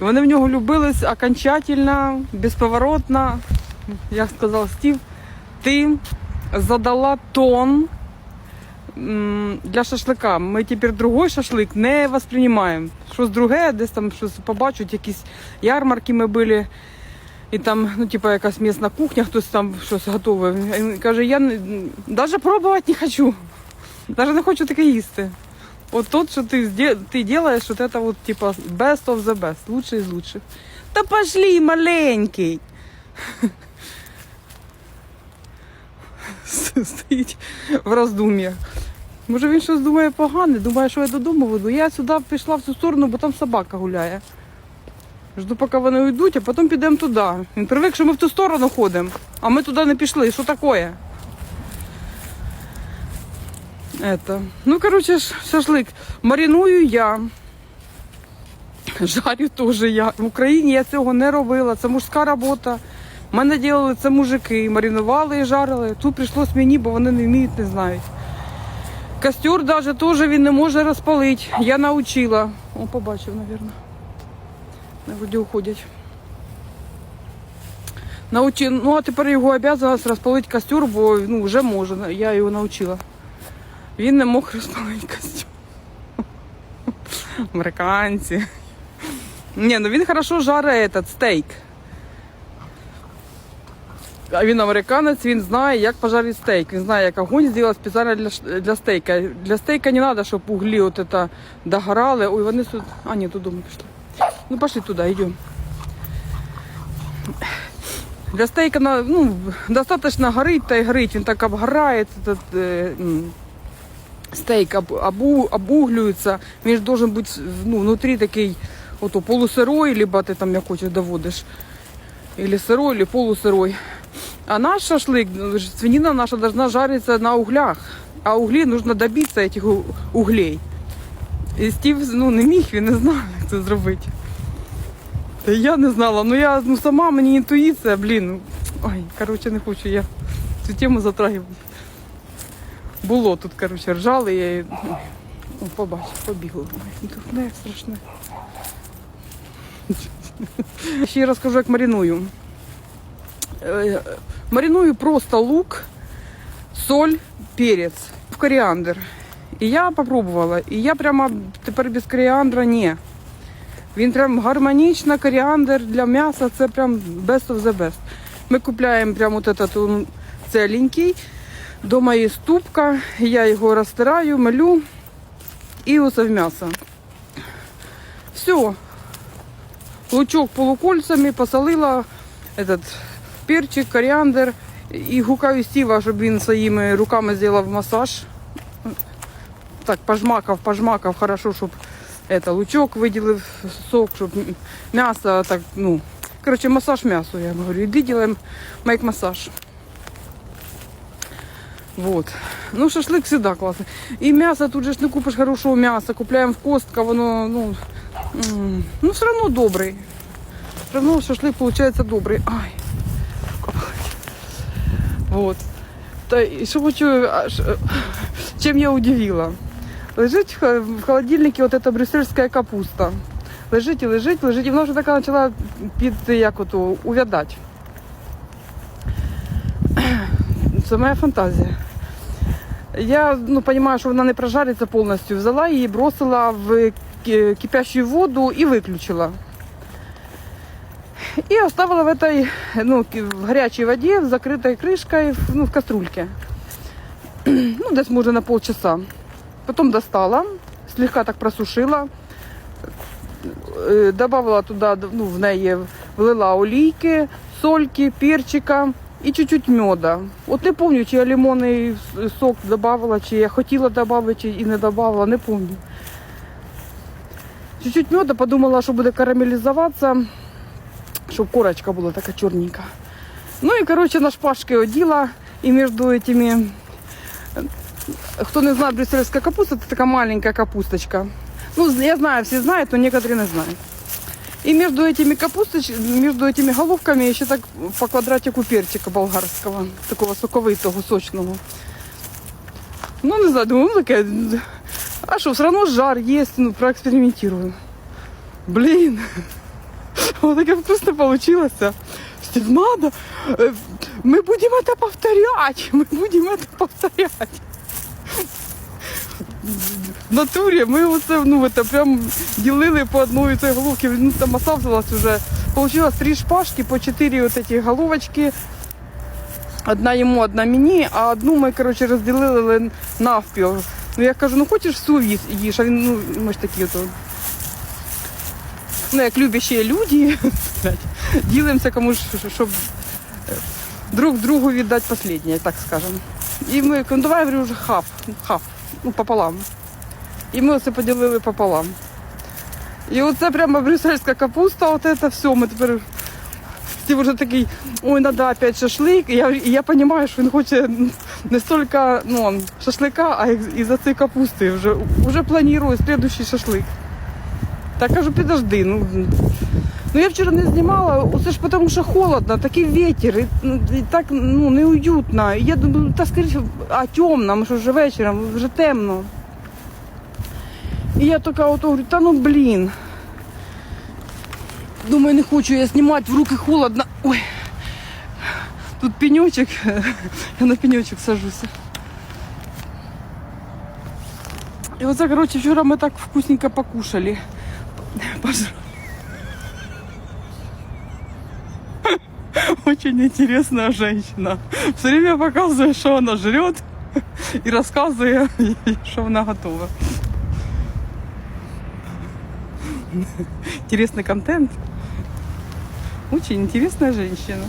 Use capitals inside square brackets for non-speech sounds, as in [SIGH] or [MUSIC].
Вони в нього любились окончательно, безповоротно. Як сказав Стів, ти задала тон для шашлика. Ми тепер другий шашлик не восприймаємо. Щось друге, десь там щось побачать, якісь ярмарки ми були. І там, ну, типа, якась місна кухня, хтось там щось готове. Каже, я навіть пробувати не хочу. Навіть не хочу таке їсти. От то, що ти, зде- ти делаешь, вот это вот, типа, best of the best, лучший из лучших. Та пошли, маленький. [LAUGHS] Стоїть в роздум'ях. Може він щось думає погане, думає, що я додому веду. Я сюди пішла в цю сторону, бо там собака гуляє. Жду, поки вони уйдуть, а потім підемо туди. Він привик, що ми в ту сторону ходимо, а ми туди не пішли. Що таке? Это. Ну, короче, шашлик. Мариную я. Жарю теж я. В Україні я цього не робила. Це мужська робота. Мене робили це мужики. Маринували і жарили. Тут прийшлось мені, бо вони не вміють, не знають. Костер навіть теж він не може розпалити. Я навчила. О, побачив, мабуть. Воді уходять. Научи... Ну, а тепер його обов'язаність розпалити костер, бо ну, вже може. Я його навчила. Він не мог розпалити костюм. Американці. Ні, ну він хорошо жарить этот стейк. А він американець, він знає, як пожарити стейк. Він знає, як огонь зробити спеціально для, ш- для стейка. Для стейка не треба, щоб углі от это догорали. Ой, вони тут. А, ні, додому пішли. Ну, пошли туди, йдемо. Для стейка на- ну, достаточно горить та й горить. Він так обгорає. Этот, е, м, стейк об, обу, обуглюється, він ж должен бути ну, внутрі такий ото, полусирой, либо ти там як хочеш доводиш. Или сырой, или полусырой. А наш шашлык, ну, ж свинина наша должна жариться на углях. А углі нужно добитися этих у- углей. І Стів ну, не міг, він не знав, як це зробити. Та я не знала, ну я ну, сама мені інтуїція, блін. ну, Ой, коротше, не хочу я цю тему затрагивати. Було тут, коротше, ржали, я її, о, побачив, побігли. Ой, Дурне, як страшне. [LAUGHS] Ще раз кажу, як мариную. Е, Мариную просто лук, соль, перець, в коріандр. І я попробувала. І я прямо тепер без коріандра ні. Він прям гармонічно, коріандр для м'яса це прям best of the best. Ми купляємо прямо от этот целенький. Дома є ступка, я його розтираю, малю і оце в м'ясо. Все. Лучок полукольцями, посолила этот перчик, коріандр і гукаю Стіва, щоб він своїми руками зробив масаж. Так, пожмакав, пожмакав, хорошо, щоб это, лучок виділив сок, щоб м'ясо так, ну, короче, масаж м'ясу, я говорю, іди делаем майк массаж. Вот. Ну, шашлык всегда классный. И мясо тут же ж не купишь хорошего мяса. Купляем в Костка, воно, ну, м, ну, все равно добрый. Все равно шашлык получается добрый. Ай. Вот. Та, і що хочу, а, ш- чим я удивила. Лежить в х- в холодильнике вот эта брюссельская капуста. Лежить і лежить, лежить, і вона вже така почала під, як ото, увядати. Це [CLEARS THROAT] моя фантазія. Я ну, розумію, що вона не прожариться повністю. Взяла її, бросила в кипящу воду і виключила. І оставила в этой, ну, в гарячій воді, з закритою кришкою, в- ну, в каструльке. [CLEARS THROAT] Ну, десь може на полчаса. Потом достала, слегка так просушила, э, добавила туда, ну, в неї влила олійки, сольки, перчика і чуть-чуть меда. От не пам'ятаю, чи я лимонний сок добавила, чи я хотіла додати, чи і не додавала, не пам'ятаю. Чуть-чуть меда, подумала, що буде карамелізуватися, щоб корочка була така чорненька. Ну і, коротше, на шпажки оділа, і між этими Хто не знає, брюссельська капуста, це така маленька капусточка. Ну, я знаю, всі знають, но некоторые не знають. І між этими капусточ... між этими головками ще так по квадратику перчика болгарського, такого соковитого, сочного. Ну, не знаю, думаю, ну, таке. А що, все одно жар є, ну, проекспериментуємо. Блін. [LAUGHS] Вот таке вкусно получилось. Стив, надо, э, мы будем это повторять, [LAUGHS] мы будем это повторять. В натурі ми оце, ну, это прям ділили по одной цієї головки, ну, там осталось уже. Получилось три шпажки по четыре вот эти головочки. Одна йому, одна мені, а одну ми, коротше, розділили навпіл. Ну, я кажу, ну хочеш всю їж, їж, а він, ну, ми ж такі ото. Ну, як любящі люди, блядь, [LAUGHS] ділимося комусь, щоб е, друг другу віддати останнє, так скажемо. І ми, ну давай, я говорю, вже хаф, хаф, ну, пополам. І ми оце поділили пополам. І оце прямо брюссельська капуста, от це все, ми тепер Стив вже такий, ой, надо опять шашлик. І я, і я розумію, що він хоче не стільки ну, шашлика, а і за цієї капусти. Вже, вже планую слідуючий шашлик. Так кажу, підожди. Ну, ну я вчора не знімала, усе ж тому, що холодно, такий вітер, і, ну, і так ну, неуютно. І я думаю, та скоріше, а темно, ми що вже вечором, вже темно. І я така от говорю, та ну блін. Думаю, не хочу я знімати, в руки холодно. Ой. Тут пенечек. [LAUGHS] Я на пенечек сажуся. І оце, коротше, вчора ми так вкусненько покушали. Очень интересная женщина. Все время показывает, что она жрет и рассказывает, что она готова. Интересный контент. Очень интересная женщина.